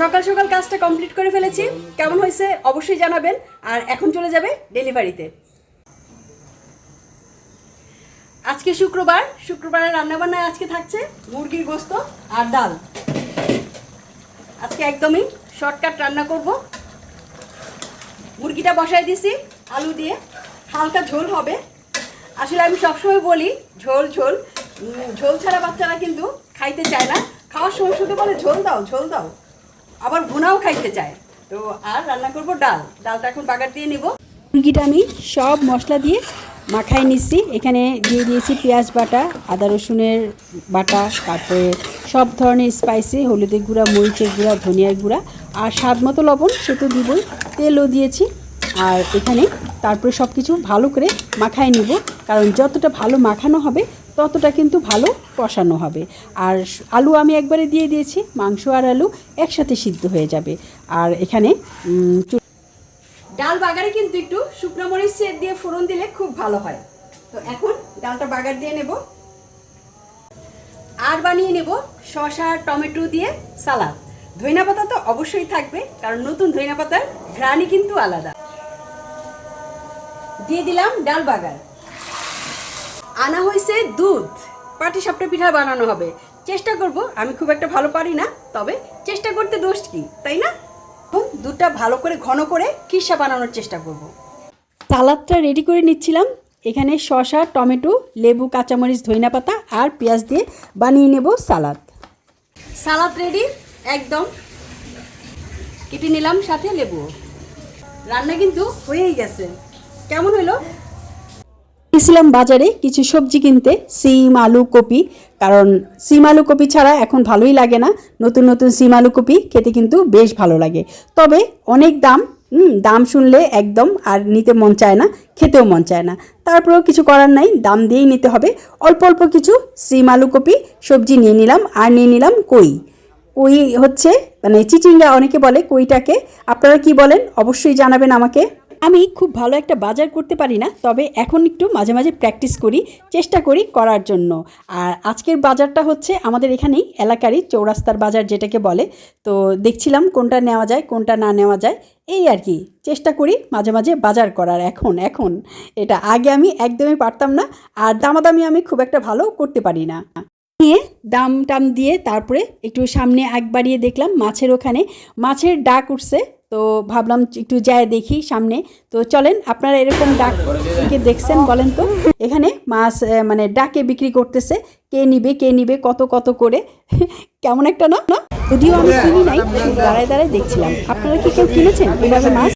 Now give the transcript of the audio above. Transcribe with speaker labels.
Speaker 1: সকাল সকাল কাজটা কমপ্লিট করে ফেলেছি। কেমন হয়েছে অবশ্যই জানাবেন। আর এখন চলে যাবে ডেলিভারিতে। আজকে শুক্রবার। শুক্রবারের রান্নাবান্নায় আজকে থাকছে মুরগির গোস্ত আর ডাল। আজকে একদমই শর্টকাট রান্না করব। মুরগিটা বসাই দিছি আলু দিয়ে। হালকা ঝোল হবে। আসলে আমি সবসময় বলি, ঝোল ঝোল। ঝোল ছাড়া বাচ্চারা কিন্তু খাইতে চায় না। খাওয়ার সময় শুধু বলে, ঝোল দাও ঝোল দাও। আবার ভুনাও খাইতে চায়। তো আর রান্না করব ডাল। ডালটা এখন বাগার দিয়ে নিব। মুরগিটা আমি সব মশলা দিয়ে মাখাই নিচ্ছি। এখানে দিয়ে দিয়েছি পেঁয়াজ বাটা, আদা রসুনের বাটা, তারপরে সব ধরনের স্পাইসি হলুদের গুঁড়া, মরিচের গুঁড়া, ধনিয়ার গুঁড়া আর স্বাদ মতো লবণ সে তো দিবই তেলও দিয়েছি। আর এখানে তারপরে সব কিছু ভালো করে মাখাই নিব। কারণ যতটা ভালো মাখানো হবে ততটা কিন্তু ভালো কষানো হবে। আর আলু আমি একবারে দিয়ে দিয়েছি, মাংস আর আলু একসাথে সিদ্ধ হয়ে যাবে। আর এখানে ডাল বাগারে কিন্তু একটু শুকনো মরিচ দিয়ে ফোড়ন দিলে খুব ভালো হয়। তো এখন ডালটা বাগার দিয়ে নেব। আর বানিয়ে নেব শসা, টমেটো দিয়ে সালাদ। ধইনা পাতা তো অবশ্যই থাকবে, কারণ নতুন ধইনা পাতার ঘ্রাণই কিন্তু আলাদা। দিয়ে দিলাম ডাল বাগার। আনা হয়েছে দুধ। পাটি সাপটা পিঠা বানানো হবে। চেষ্টা করব, আমি খুব একটা ভালো পারি না, তবে চেষ্টা করতে দোষ কি, তাই না? দুধটা ভালো করে, ঘন করে খিসা বানানোর চেষ্টা করব। সালাদটা রেডি করে নিচ্ছিলাম। এখানে শসা, টমেটো, লেবু, কাঁচামরিচ ধইনা পাতা আর পেঁয়াজ দিয়ে বানিয়ে নেব সালাদ। সালাদ রেডি একদম। কেটে নিলাম সাথে লেবু রান্না কিন্তু হয়েই গেছে। কেমন হলো? গেছিলাম বাজারে কিছু সবজি কিনতে, সিম, আলু, কপি। কারণ সিম, আলু, কপি ছাড়া এখন ভালোই লাগে না। নতুন নতুন সিম, আলু, কপি খেতে কিন্তু বেশ ভালো লাগে। তবে অনেক দাম দাম শুনলে একদম আর নিতে মন চায় না, খেতেও মন চায় না। তারপরেও কিছু করার নাই, দাম দিয়েই নিতে হবে। অল্প অল্প কিছু সিম, আলু, কপি, সবজি নিয়ে নিলাম। আর নিয়ে নিলাম কই? কই হচ্ছে মানে চিচিঙ্গা অনেকে বলে কইটাকে। আপনারা কি বলেন? অবশ্যই জানাবেন আমাকে। আমি খুব ভালো একটা বাজার করতে পারি না, তবে এখন একটু মাঝে মাঝে প্র্যাকটিস করি, চেষ্টা করি করার জন্য। আর আজকের বাজারটা হচ্ছে আমাদের এখানেই এলাকারই চৌরাস্তার বাজার যেটাকে বলে। তো দেখছিলাম কোনটা নেওয়া যায়, কোনটা না নেওয়া যায়, এই আর কি। চেষ্টা করি মাঝে মাঝে বাজার করার, এখন এখন। এটা আগে আমি একদমই পারতাম না, আর দামাদামি আমি খুব একটা ভালো করতে পারি না। নিয়ে দাম টাম দিয়ে তারপরে একটু সামনে আগ বাড়িয়ে দেখলাম মাছের ওখানে। মাছের ডাক উঠছে তো ভাবলাম একটু যায় দেখি সামনে। তো চলেন, আপনারা এরকম ডাক দেখছেন বলেন তো? এখানে মাছ মানে ডাকে বিক্রি করতেছে। কে নিবে কে নিবে, কত কত করে? কেমন একটা না? যদিও আমি কিনি নাই দাঁড়ায় দাঁড়ায় দেখছিলাম। আপনারা কি কেউ কিনেছেন এভাবে মাছ?